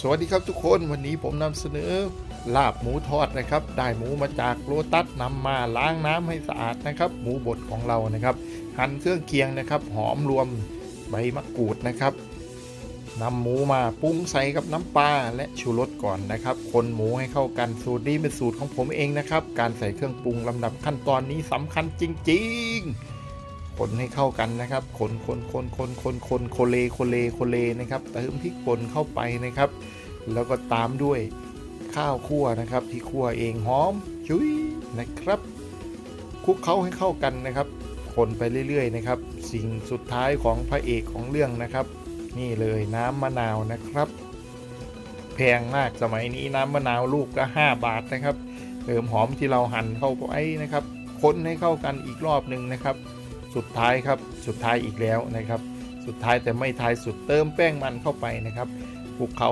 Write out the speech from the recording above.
สวัสดีครับทุกคนวันนี้ผมนำเสนอลาบหมูทอดนะครับ ได้หมูมาจากโลตัสนำมาล้างน้ำให้สะอาดนะครับ หมูบดของเรานะครับหั่นเครื่องเคียงนะครับ หอมรวมใบมะกรูดนะครับนำหมูมาปรุงใส่กับน้ำปลาและชูรสก่อนนะครับ คนหมูให้เข้ากันสูตรนี้เป็นสูตรของผมเองนะครับ การใส่เครื่องปรุงลำดับขั้นตอนนี้สำคัญจริง ๆ คนให้เข้ากันนะครับ คนคนคนคนคนคนโคเลโคเลโคเลนะครับเติมพริกป่นเข้าไปนะครับ แล้วก็ตามด้วยข้าวคั่วนะครับ ที่คั่วเองหอมชุยนะครับคลุกเคล้าให้เข้ากันนะครับ คนไปเรื่อยๆนะครับ สิ่งสุดท้ายของพระเอกของเรื่องนะครับ นี่เลยน้ำมะนาวนะครับ แพงมากสมัยนี้น้ำมะนาวลูกละ5บาทนะครับเติมหอมที่เราหั่นเข้าไปนะครับ คนให้เข้ากันอีกรอบหนึ่งนะครับ สุดท้ายครับสุดท้ายอีกแล้วนะครับ สุดท้ายแต่ไม่ท้ายสุดเติมแป้งมันเข้าไปนะครับคลุกเขา